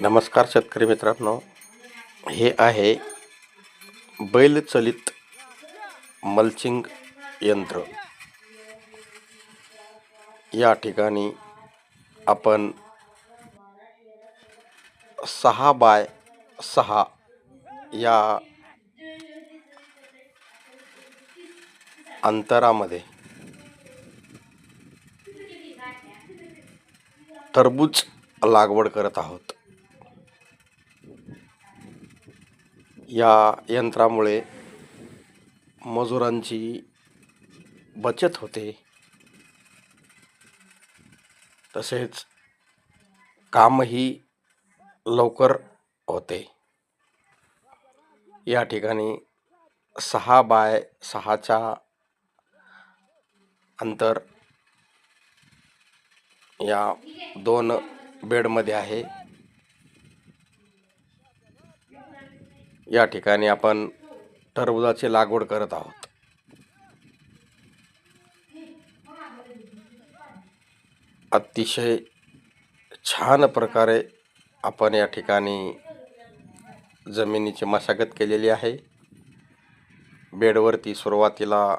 नमस्कार शेतकरी मित्रांनो. हे आहे बैलचलित मल्चिंग यंत्र. या ठिकाणी आपण सहा बाय सहा या अंतरामध्ये तरबूज लागवड करत आहोत. या यंत्रामुळे मजुरांची बचत होते. तसेच कामही लवकर होते. या ठिकाणी सहा बाय सहाच्या अंतर या दोन बेडमध्ये आहे. या ठिकाणी आपण टरबूजाची लागवड करत आहोत. अतिशय छान प्रकारे आपण या ठिकाणी जमिनीची मशागत केलेली आहे. बेडवरती सुरुवातीला